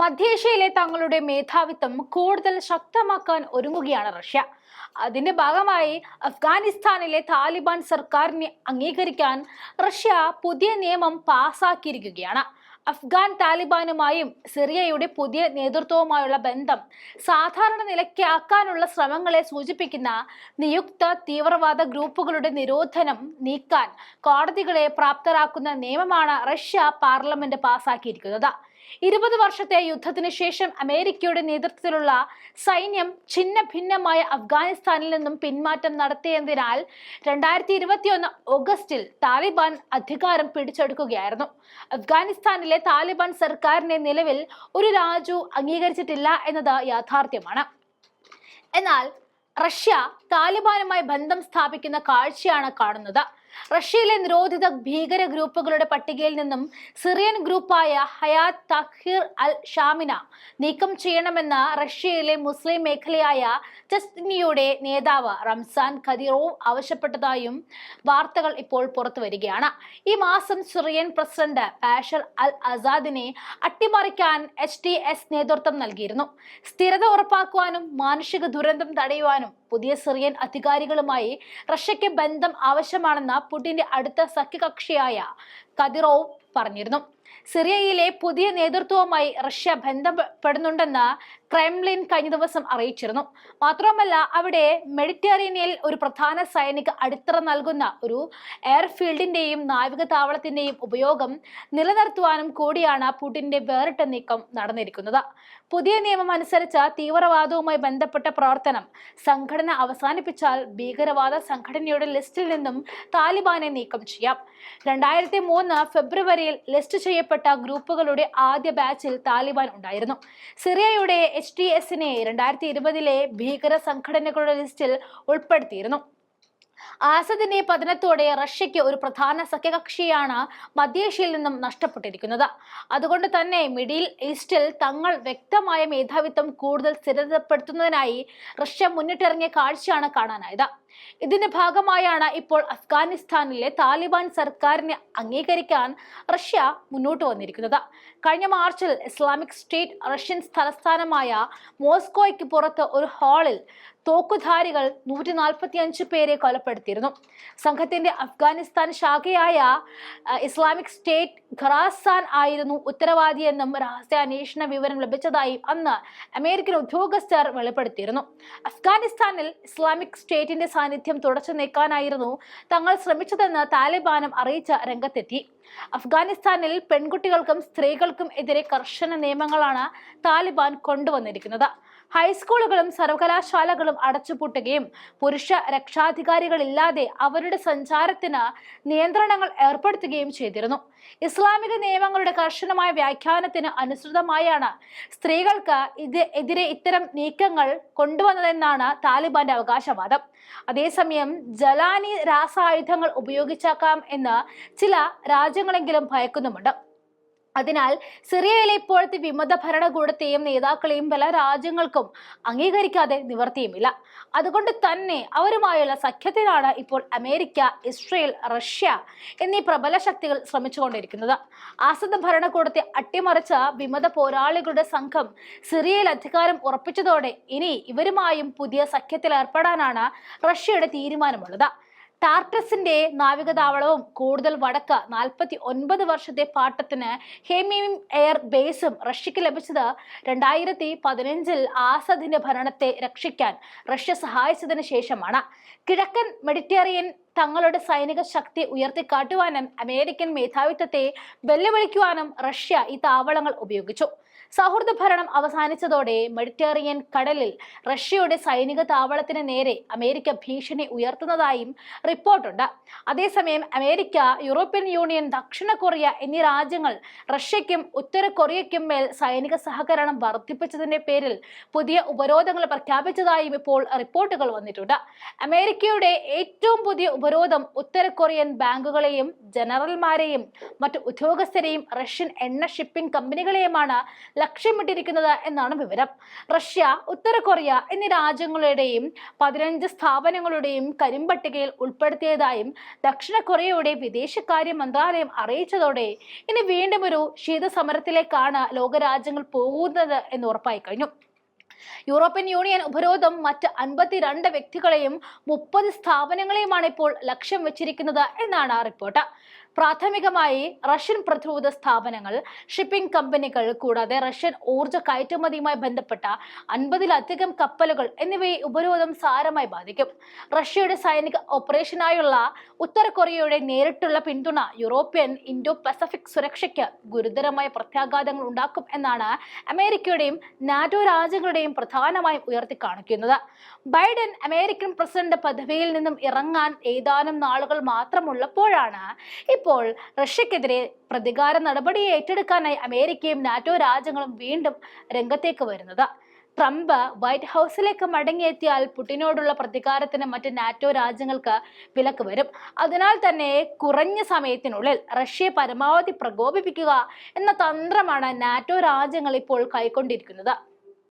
മധ്യേഷ്യയിലെ തങ്ങളുടെ മേധാവിത്വം കൂടുതൽ ശക്തമാക്കാൻ ഒരുങ്ങുകയാണ് റഷ്യ. അതിന്റെ ഭാഗമായി അഫ്ഗാനിസ്ഥാനിലെ താലിബാൻ സർക്കാരിനെ അംഗീകരിക്കാൻ റഷ്യ പുതിയ നിയമം പാസാക്കിയിരിക്കുകയാണ്. അഫ്ഗാൻ താലിബാനുമായും സിറിയയുടെ പുതിയ നേതൃത്വവുമായുള്ള ബന്ധം സാധാരണ നിലയ്ക്കാക്കാനുള്ള ശ്രമങ്ങളെ സൂചിപ്പിക്കുന്ന നിയുക്ത തീവ്രവാദ ഗ്രൂപ്പുകളുടെ നിരോധനം നീക്കാൻ കോടതികളെ പ്രാപ്തരാക്കുന്ന നിയമമാണ് റഷ്യ പാർലമെന്റ് പാസാക്കിയിരിക്കുന്നത്. ഇരുപത് വർഷത്തെ യുദ്ധത്തിന് ശേഷം അമേരിക്കയുടെ നേതൃത്വത്തിലുള്ള സൈന്യം ഛിന്ന ഭിന്നമായ അഫ്ഗാനിസ്ഥാനിൽ നിന്നും പിന്മാറ്റം നടത്തിയതിനാൽ രണ്ടായിരത്തി ഇരുപത്തിയൊന്ന് ഓഗസ്റ്റിൽ താലിബാൻ അധികാരം പിടിച്ചെടുക്കുകയായിരുന്നു. അഫ്ഗാനിസ്ഥാനിലെ താലിബാൻ സർക്കാരിനെ നിലവിൽ ഒരു രാജു അംഗീകരിച്ചിട്ടില്ല എന്നത് യാഥാർത്ഥ്യമാണ്. എന്നാൽ റഷ്യ താലിബാനുമായി ബന്ധം സ്ഥാപിക്കുന്ന കാഴ്ചയാണ് കാണുന്നത്. റഷ്യയിലെ നിരോധിത ഭീകര ഗ്രൂപ്പുകളുടെ പട്ടികയിൽ നിന്നും സിറിയൻ ഗ്രൂപ്പായ ഹയാത് തഖീർ അൽ ഷാമിന നീക്കം ചെയ്യണമെന്ന റഷ്യയിലെ മുസ്ലിം മേഖലയായ ചെസ്നിയുടെ നേതാവ് റംസാൻ ഖദിറോവ് ആവശ്യപ്പെട്ടതായും വാർത്തകൾ ഇപ്പോൾ പുറത്തു വരികയാണ്. ഈ മാസം സിറിയൻ പ്രസിഡന്റ് ബാഷർ അൽ അസാദിനെ അട്ടിമറിക്കാൻ എച്ച് ടി എസ് നേതൃത്വം നൽകിയിരുന്നു. സ്ഥിരത ഉറപ്പാക്കുവാനും മാനുഷിക ദുരന്തം തടയുവാനും പുതിയ സിറിയൻ അധികാരികളുമായി റഷ്യയ്ക്ക് ബന്ധം ആവശ്യമാണെന്ന് പുടിന്റെ അടുത്ത സഖ്യകക്ഷിയായ കദിറോവ് പറഞ്ഞിരുന്നു. സിറിയയിലെ പുതിയ നേതൃത്വവുമായി റഷ്യ ബന്ധപ്പെടുന്നുണ്ടെന്ന് ക്രെംലിൻ കഴിഞ്ഞ ദിവസം അറിയിച്ചിരുന്നു. മാത്രമല്ല അവിടെ മെഡിറ്ററേനിയൽ ഒരു പ്രധാന സൈനിക അടിത്തറ നൽകുന്ന ഒരു എയർഫീൽഡിന്റെയും നാവിക താവളത്തിന്റെയും ഉപയോഗം നിലനിർത്തുവാനും കൂടിയാണ് പുടിന്റെ വേറിട്ട നീക്കം നടന്നിരിക്കുന്നത്. പുതിയ നിയമം അനുസരിച്ച് തീവ്രവാദവുമായി ബന്ധപ്പെട്ട പ്രവർത്തനം സംഘടന അവസാനിപ്പിച്ചാൽ ഭീകരവാദ സംഘടനയുടെ ലിസ്റ്റിൽ നിന്നും താലിബാനെ നീക്കം ചെയ്യാം. രണ്ടായിരത്തി മൂന്ന് ഫെബ്രുവരിയിൽ ലിസ്റ്റ് ചെയ്യപ്പെട്ട ഗ്രൂപ്പുകളുടെ ആദ്യ ബാച്ചിൽ താലിബാൻ ഉണ്ടായിരുന്നു. സിറിയയുടെ എച്ച് ടി എസിനെ രണ്ടായിരത്തി ഇരുപതിലെ ഭീകര സംഘടനകളുടെ ലിസ്റ്റിൽ ഉൾപ്പെടുത്തിയിരുന്നു. ആസദിന്റെ പതനത്തോടെ റഷ്യയ്ക്ക് ഒരു പ്രധാന സഖ്യകക്ഷിയാണ് മധ്യേഷ്യയിൽ നിന്നും നഷ്ടപ്പെട്ടിരിക്കുന്നത്. അതുകൊണ്ട് തന്നെ മിഡിൽ ഈസ്റ്റിൽ തങ്ങൾ വ്യക്തമായ മേധാവിത്വം കൂടുതൽ സ്ഥിരതപ്പെടുത്തുന്നതിനായി റഷ്യ മുന്നിട്ടിറങ്ങിയ കാഴ്ചയാണ് കാണാനായത്. ഇതിന്റെ ഭാഗമായാണ് ഇപ്പോൾ അഫ്ഗാനിസ്ഥാനിലെ താലിബാൻ സർക്കാരിനെ അംഗീകരിക്കാൻ റഷ്യ മുന്നോട്ട് വന്നിരിക്കുന്നത്. കഴിഞ്ഞ മാർച്ചിൽ ഇസ്ലാമിക് സ്റ്റേറ്റ് റഷ്യൻ തലസ്ഥാനമായ മോസ്കോയ്ക്ക് പുറത്ത് ഒരു ഹാളിൽ തോക്കുധാരികൾ നൂറ്റി നാൽപ്പത്തി അഞ്ച് പേരെ കൊലപ്പെടുത്തിയിരുന്നു. സംഘത്തിന്റെ അഫ്ഗാനിസ്ഥാൻ ശാഖയായ ഇസ്ലാമിക് സ്റ്റേറ്റ് ഖറാസാൻ ആയിരുന്നു ഉത്തരവാദിയെന്നും രഹസ്യാന്വേഷണ വിവരം ലഭിച്ചതായി അന്ന് അമേരിക്കൻ ഉദ്യോഗസ്ഥർ വെളിപ്പെടുത്തിയിരുന്നു. അഫ്ഗാനിസ്ഥാനിൽ ഇസ്ലാമിക് സ്റ്റേറ്റിന്റെ സാന്നിധ്യം തുടച്ചു നീക്കാനായിരുന്നു തങ്ങൾ ശ്രമിച്ചതെന്ന് താലിബാനും അറിയിച്ച രംഗത്തെത്തി. അഫ്ഗാനിസ്ഥാനിൽ പെൺകുട്ടികൾക്കും സ്ത്രീകൾക്കും എതിരെ കർശന നിയമങ്ങളാണ് താലിബാൻ കൊണ്ടുവന്നിരിക്കുന്നത്. ഹൈസ്കൂളുകളും സർവകലാശാലകളും അടച്ചുപൂട്ടുകയും പുരുഷ രക്ഷാധികാരികളില്ലാതെ അവരുടെ സഞ്ചാരത്തിന് നിയന്ത്രണങ്ങൾ ഏർപ്പെടുത്തുകയും ചെയ്തിരുന്നു. ഇസ്ലാമിക നിയമങ്ങളുടെ കർശനമായ വ്യാഖ്യാനത്തിന് അനുസൃതമായാണ് സ്ത്രീകൾക്ക് ഇത് എതിരെ ഇത്തരം നീക്കങ്ങൾ കൊണ്ടുവന്നതെന്നാണ് താലിബാന്റെ അവകാശവാദം. അതേസമയം ജലാനി രാസായുധങ്ങൾ ഉപയോഗിച്ചേക്കാം എന്ന് ചില രാജ്യങ്ങളെങ്കിലും ഭയക്കുന്നുമുണ്ട്. അതിനാൽ സിറിയയിലെ ഇപ്പോഴത്തെ വിമത ഭരണകൂടത്തെയും നേതാക്കളെയും പല രാജ്യങ്ങൾക്കും അംഗീകരിക്കാതെ നിവർത്തിയുമില്ല. അതുകൊണ്ട് തന്നെ അവരുമായുള്ള സഖ്യത്തിലാണ് ഇപ്പോൾ അമേരിക്ക ഇസ്രയേൽ റഷ്യ എന്നീ പ്രബല ശക്തികൾ ശ്രമിച്ചുകൊണ്ടിരിക്കുന്നത്. ആസദ ഭരണകൂടത്തെ അട്ടിമറിച്ച വിമത പോരാളികളുടെ സംഘം സിറിയയിൽ അധികാരം ഉറപ്പിച്ചതോടെ ഇനി ഇവരുമായും പുതിയ സഖ്യത്തിൽ ഏർപ്പെടാനാണ് റഷ്യയുടെ തീരുമാനമുള്ളത്. ടാർട്ടസിന്റെ നാവികതാവളവും കൂടുതൽ വടക്ക് നാൽപ്പത്തി ഒൻപത് വർഷത്തെ പാട്ടത്തിന് ഹേമിയം എയർ ബേസും റഷ്യക്ക് ലഭിച്ചത് രണ്ടായിരത്തി പതിനഞ്ചിൽ ആസദിന്റെ ഭരണത്തെ രക്ഷിക്കാൻ റഷ്യ സഹായിച്ചതിന് ശേഷമാണ്. കിഴക്കൻ മെഡിറ്ററേനിയൻ തങ്ങളുടെ സൈനിക ശക്തി ഉയർത്തിക്കാട്ടുവാനും അമേരിക്കൻ മേധാവിത്വത്തെ വെല്ലുവിളിക്കുവാനും റഷ്യ ഈ താവളങ്ങൾ ഉപയോഗിച്ചു. സൗഹൃദ ഭരണം അവസാനിച്ചതോടെ മെഡിറ്ററേനിയൻ കടലിൽ റഷ്യയുടെ സൈനിക താവളത്തിന് നേരെ അമേരിക്ക ഭീഷണി ഉയർത്തുന്നതായും റിപ്പോർട്ടുണ്ട്. അതേസമയം അമേരിക്ക യൂറോപ്യൻ യൂണിയൻ ദക്ഷിണ കൊറിയ എന്നീ രാജ്യങ്ങൾ റഷ്യയ്ക്കും ഉത്തര കൊറിയയ്ക്കും മേൽ സൈനിക സഹകരണം വർദ്ധിപ്പിച്ചതിന്റെ പേരിൽ പുതിയ ഉപരോധങ്ങൾ പ്രഖ്യാപിച്ചതായും ഇപ്പോൾ റിപ്പോർട്ടുകൾ വന്നിട്ടുണ്ട്. അമേരിക്കയുടെ ഏറ്റവും പുതിയ ഉപരോധം ഉത്തര കൊറിയൻ ബാങ്കുകളെയും ജനറൽമാരെയും മറ്റു ഉദ്യോഗസ്ഥരെയും റഷ്യൻ എണ്ണ ഷിപ്പിംഗ് കമ്പനികളെയുമാണ് ലക്ഷ്യമിട്ടിരിക്കുന്നത് എന്നാണ് വിവരം. റഷ്യ ഉത്തര കൊറിയ എന്നീ രാജ്യങ്ങളുടെയും പതിനഞ്ച് സ്ഥാപനങ്ങളുടെയും കരിമ്പട്ടികയിൽ ഉൾപ്പെടുത്തിയതായും ദക്ഷിണ കൊറിയയുടെ വിദേശകാര്യ മന്ത്രാലയം അറിയിച്ചതോടെ ഇനി വീണ്ടും ഒരു ശീതസമരത്തിലേക്കാണ് ലോകരാജ്യങ്ങൾ പോകുന്നത് എന്ന് ഉറപ്പായി കഴിഞ്ഞു. യൂറോപ്യൻ യൂണിയൻ ഉപരോധം മറ്റ് അൻപത്തിരണ്ട് വ്യക്തികളെയും മുപ്പത് സ്ഥാപനങ്ങളെയുമാണ് ഇപ്പോൾ ലക്ഷ്യം വെച്ചിരിക്കുന്നത് എന്നാണ് റിപ്പോർട്ട്. പ്രാഥമികമായി റഷ്യൻ പ്രതിരോധ സ്ഥാപനങ്ങൾ ഷിപ്പിംഗ് കമ്പനികൾ കൂടാതെ റഷ്യൻ ഊർജ കയറ്റുമതിയുമായി ബന്ധപ്പെട്ട അൻപതിലധികം കപ്പലുകൾ എന്നിവയെ ഉപരോധം സാരമായി ബാധിക്കും. റഷ്യയുടെ സൈനിക ഓപ്പറേഷനായുള്ള ഉത്തര കൊറിയയുടെ നേരിട്ടുള്ള പിന്തുണ യൂറോപ്യൻ ഇൻഡോ പസഫിക് സുരക്ഷയ്ക്ക് ഗുരുതരമായ പ്രത്യാഘാതങ്ങൾ ഉണ്ടാക്കും എന്നാണ് അമേരിക്കയുടെയും നാറ്റോ രാജ്യങ്ങളുടെയും പ്രധാനമായും ഉയർത്തി കാണിക്കുന്നത് ബൈഡൻ അമേരിക്കൻ പ്രസിഡന്റ് പദവിയിൽ നിന്നും ഇറങ്ങാൻ ഏതാനും നാളുകൾ മാത്രമുള്ളപ്പോഴാണ് ഇപ്പോൾ റഷ്യക്കെതിരെ പ്രതികാര നടപടി ഏറ്റെടുക്കാനായി അമേരിക്കയും നാറ്റോ രാജ്യങ്ങളും വീണ്ടും രംഗത്തേക്ക് വരുന്നത്. ട്രംപ് വൈറ്റ് ഹൗസിലേക്ക് മടങ്ങിയെത്തിയാൽ പുടിനോടുള്ള പ്രതികാരത്തിന് മറ്റ് നാറ്റോ രാജ്യങ്ങൾക്ക് വിലക്ക് വരും. അതിനാൽ തന്നെ കുറഞ്ഞ സമയത്തിനുള്ളിൽ റഷ്യയെ പരമാവധി പ്രകോപിപ്പിക്കുക എന്ന തന്ത്രമാണ് നാറ്റോ രാജ്യങ്ങൾ ഇപ്പോൾ കൈക്കൊണ്ടിരിക്കുന്നത്.